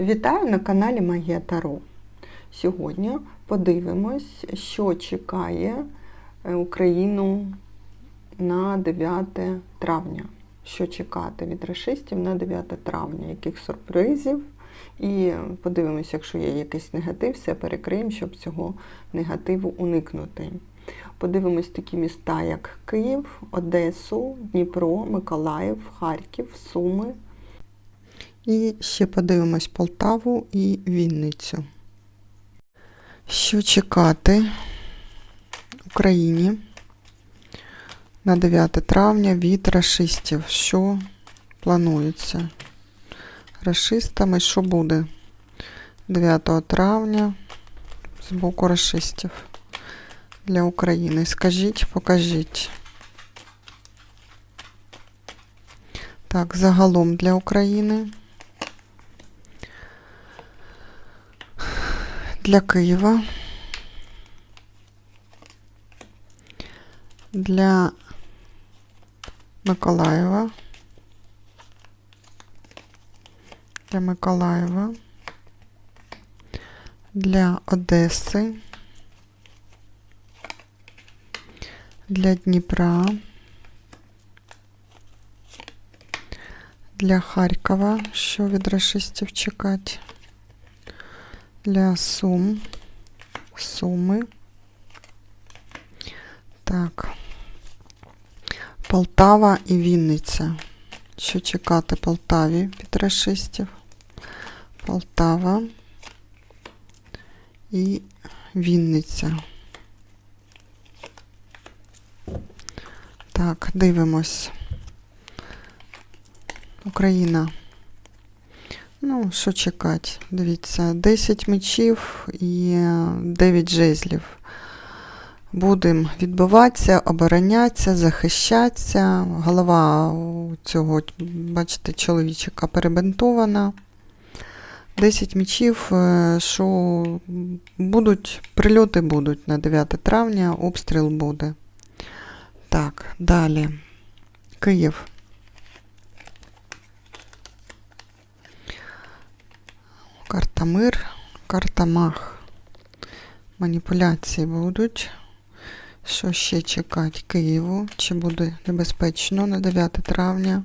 Вітаю на каналі Магія Таро. Сьогодні подивимось, що чекає е, Україну на 9 травня. Що чекати від расистів на 9 травня, яких сюрпризів. І подивимось, якщо є якийсь негатив, все перекриємо, щоб цього негативу уникнути. Подивимось такі міста, як Київ, Одесу, Дніпро, Миколаїв, Харків, Суми, і ще подивимось Полтаву і Вінницю. Що чекати Україні на 9 травня від расистів? Що планується? Расистами що буде 9 травня з боку расистів для України? Скажіть, покажіть. Так, загалом для України. Для Києва. Для Миколаєва. Для Миколаєва. Для Одеси. Для Дніпра. Для Харкова, що від расистів чекати. Для Сум. Суми. Так. Полтава і Вінниця. Що чекати Полтаві від расистів? Полтава і Вінниця. Так, дивимось. Україна. Ну, що чекати? Дивіться, 10 мечів і 9 жезлів. Будемо відбиватися, оборонятися, захищатися. Голова у цього, бачите, чоловічика перебинтована. 10 мечів, е, що будуть, прильоти будуть на 9 травня, обстріл буде. Так, далі. Київ. Карта мир, карта мах. Маніпуляції будуть. Що ще чекати Києву? Чи буде небезпечно на 9 травня?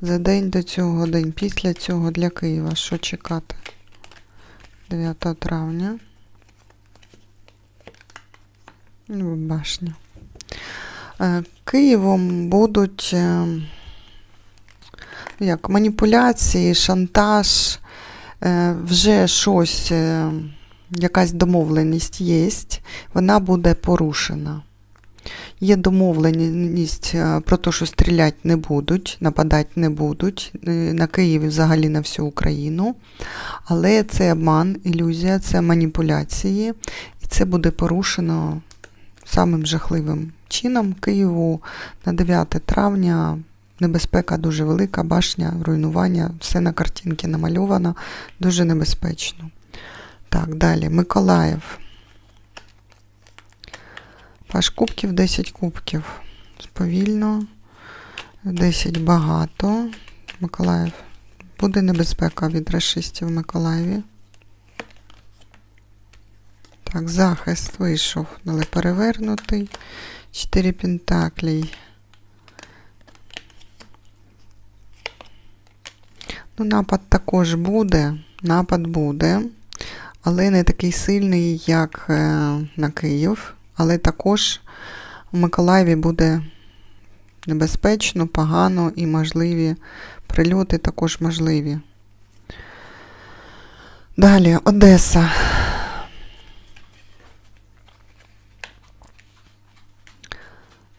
За день до цього, день після цього для Києва. Що чекати? 9 травня. Ну, башня. Е, Києвом будуть е, як маніпуляції, шантаж, вже щось, е, якась домовленість є, вона буде порушена. Є домовленість е, про те, що стріляти не будуть, нападати не будуть е, на Київ і взагалі на всю Україну. Але це обман, ілюзія, це маніпуляції, і це буде порушено самим жахливим чином. Києву на 9 травня небезпека дуже велика, башня, руйнування, все на картинці намальовано, дуже небезпечно. Так, далі. Миколаїв. Паш кубків, 10 кубків. Повільно. 10 багато. Миколаїв. Буде небезпека від расистів в Миколаєві. Так, захист вийшов, але перевернутий. 4 пентаклей. Ну, напад також буде. Напад буде, але не такий сильний, як е, на Київ. Але також у Миколаєві буде небезпечно, погано і можливі прильоти також можливі. Далі Одеса.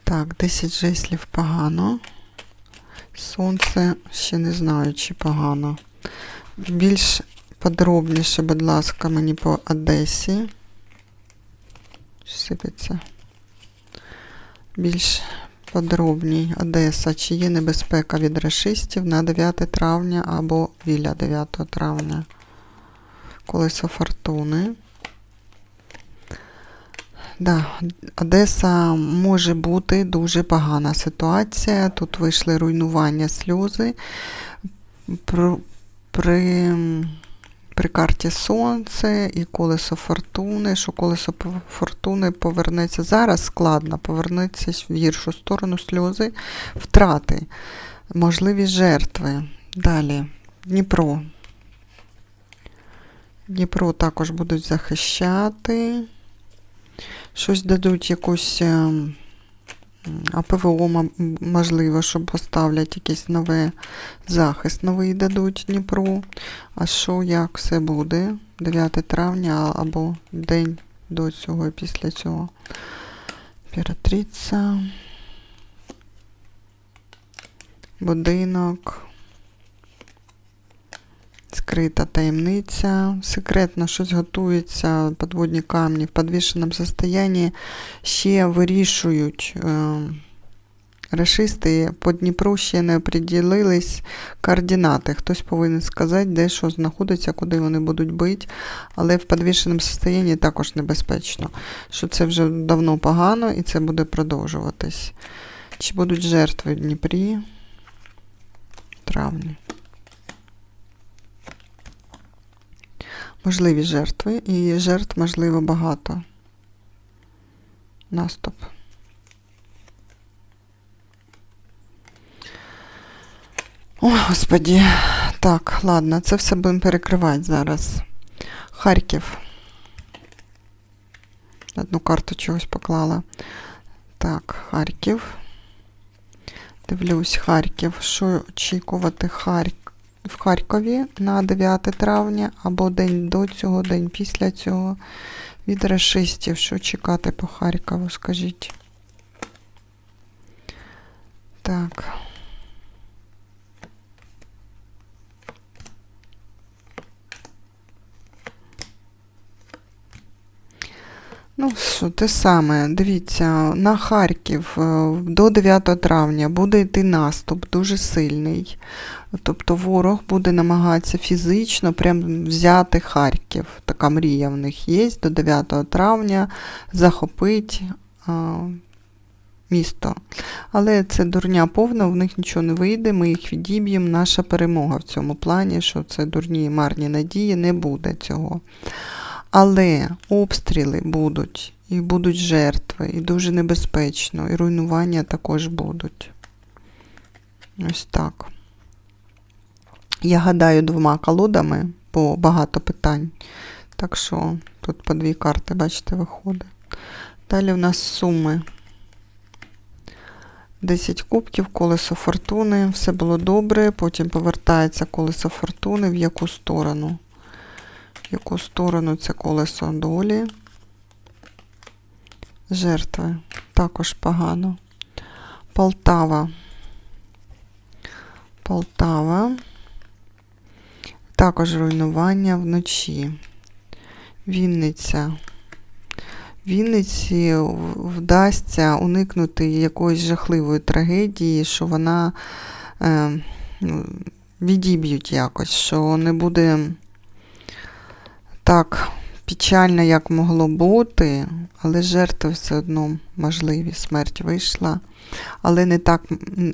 Так, 10 жеслів погано. Сонце ще не знаю, чи погано. Більш подробніше, будь ласка, мені по Одесі. Сипеться. Більш подробній Одеса. Чи є небезпека від расистів на 9 травня або біля 9 травня? Колесо фортуни. Да, Одеса може бути дуже погана ситуація. Тут вийшли руйнування сльози. При, при при карті Сонце і колесо фортуни, що колесо фортуни повернеться зараз складно, повернеться в гіршу сторону сльози, втрати, можливі жертви. Далі, Дніпро. Дніпро також будуть захищати. Щось дадуть якусь е, АПВО, можливо, що поставлять якийсь новий захист новий дадуть Дніпру. А що, як все буде? 9 травня або день до цього і після цього. Імператриця. Будинок. Скрита таємниця. Секретно щось готується, подводні камні в підвішеному состоянні. Ще вирішують. Е, Рашисти по Дніпру ще не оприділились координати. Хтось повинен сказати, де що знаходиться, куди вони будуть бити. Але в підвішеному стані також небезпечно. Що це вже давно погано і це буде продовжуватись. Чи будуть жертви в Дніпрі? Травні. Можливі жертви, і жертв, можливо, багато. Наступ. Ой, господі. Так, ладно, це все будемо перекривати зараз. Харків. Одну карту чогось поклала. Так, Харків. Дивлюсь, Харків. Що очікувати Харк... в Харкові на 9 травня або день до цього, день після цього. Від расистів. Що чекати по Харкову, скажіть. Так. Ну, що, те саме, дивіться, на Харків е, до 9 травня буде йти наступ дуже сильний. Тобто ворог буде намагатися фізично прям взяти Харків. Така мрія в них є до 9 травня захопити а, місто. Але це дурня повна, в них нічого не вийде, ми їх відіб'ємо. Наша перемога в цьому плані, що це дурні марні надії, не буде цього. Але обстріли будуть, і будуть жертви, і дуже небезпечно, і руйнування також будуть. Ось так. Я гадаю двома колодами, бо багато питань. Так що тут по дві карти, бачите, виходить. Далі в нас суми. 10 кубків, колесо фортуни, все було добре, потім повертається колесо фортуни в яку сторону яку сторону це колесо долі. Жертви також погано. Полтава. Полтава. Також руйнування вночі. Вінниця. Вінниці вдасться уникнути якоїсь жахливої трагедії, що вона е, ну, відіб'ють якось, що не буде так печально, як могло бути, але жертви все одно можливі. Смерть вийшла. Але не, так,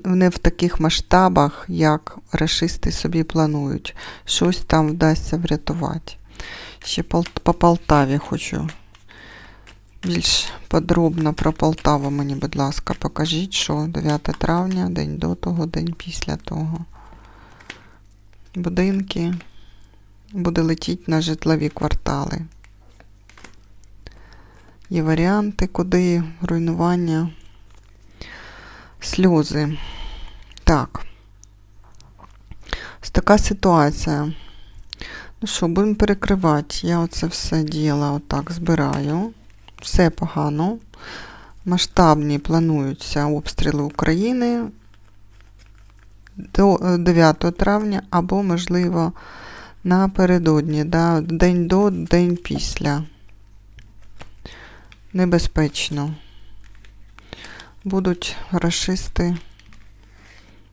не в таких масштабах, як рашисти собі планують. Щось там вдасться врятувати. Ще по Полтаві хочу. Більш подробно про Полтаву мені, будь ласка, покажіть, що 9 травня, день до того, день після того. Будинки буде летіти на житлові квартали. Є варіанти, куди руйнування, сльози. Так. Ось така ситуація. Ну що, будемо перекривати. Я оце все діло отак збираю. Все погано. Масштабні плануються обстріли України до 9 травня або, можливо, напередодні, да, день до, день після. Небезпечно. Будуть расисти.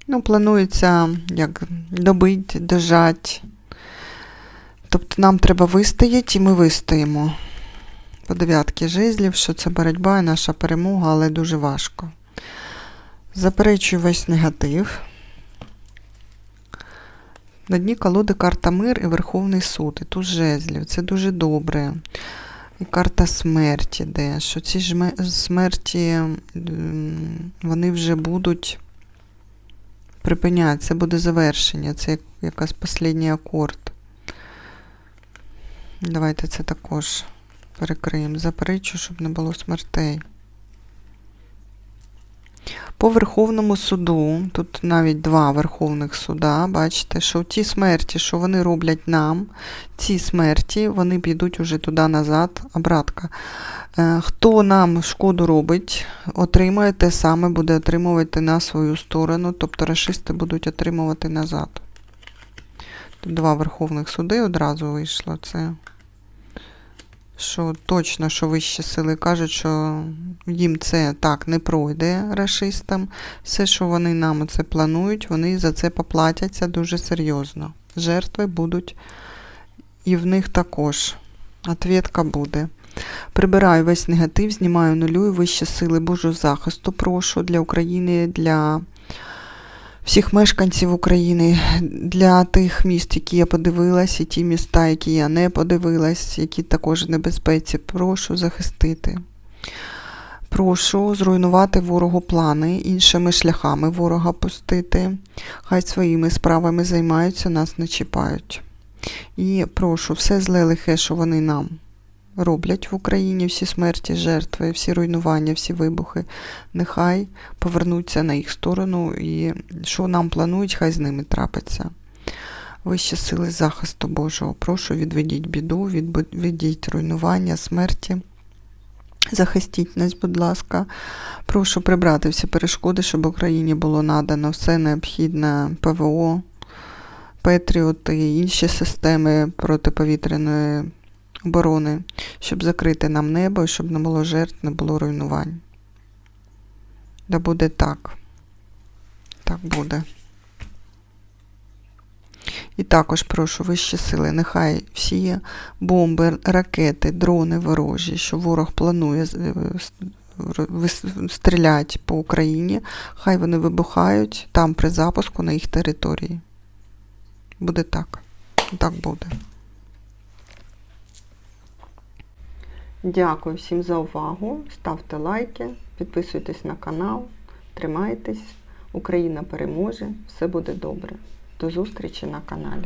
Ну, планується як добить, дожать. Тобто нам треба вистояти і ми вистоїмо. По дев'ятки жезлів, що це боротьба і наша перемога, але дуже важко. Заперечую весь негатив. На дні колоди карта мир і Верховний суд. І тут жезлів. Це дуже добре. І карта смерті де, що ці жме- смерті вони вже будуть припиняти, це буде завершення, це якась останній акорд. Давайте це також перекриємо. Заперечу, щоб не було смертей. По Верховному суду, тут навіть два Верховних суда, бачите, що ті смерті, що вони роблять нам, ці смерті, вони підуть уже туди назад, обратка. Е, Хто нам шкоду робить, отримує те саме, буде отримувати на свою сторону, тобто расисти будуть отримувати назад. Тут два Верховних суди одразу вийшло. Це що точно, що вищі сили кажуть, що їм це так не пройде расистам. Все, що вони нам це планують, вони за це поплатяться дуже серйозно. Жертви будуть і в них також. Ответка буде. Прибираю весь негатив, знімаю нулюю вищі сили Божого захисту. Прошу для України, для всіх мешканців України, для тих міст, які я подивилась, і ті міста, які я не подивилась, які також в небезпеці. Прошу захистити. Прошу зруйнувати ворогу плани, іншими шляхами ворога пустити. Хай своїми справами займаються, нас не чіпають. І прошу все зле лихе, що вони нам роблять в Україні, всі смерті, жертви, всі руйнування, всі вибухи, нехай повернуться на їх сторону і що нам планують, хай з ними трапиться. Вищі сили захисту Божого, прошу, відведіть біду, відведіть руйнування, смерті. Захистіть нас, будь ласка. Прошу прибрати всі перешкоди, щоб Україні було надано все необхідне ПВО, Петріоти інші системи протиповітряної оборони, щоб закрити нам небо і щоб не було жертв, не було руйнувань. Да буде так. Так буде. І також прошу вищі сили, нехай всі бомби, ракети, дрони ворожі, що ворог планує е, с- р- вис- стрілять по Україні, хай вони вибухають там при запуску на їх території. Буде так. Так буде. Дякую всім за увагу. Ставте лайки, підписуйтесь на канал, тримайтесь. Україна переможе, все буде добре. До зустрічі на каналі.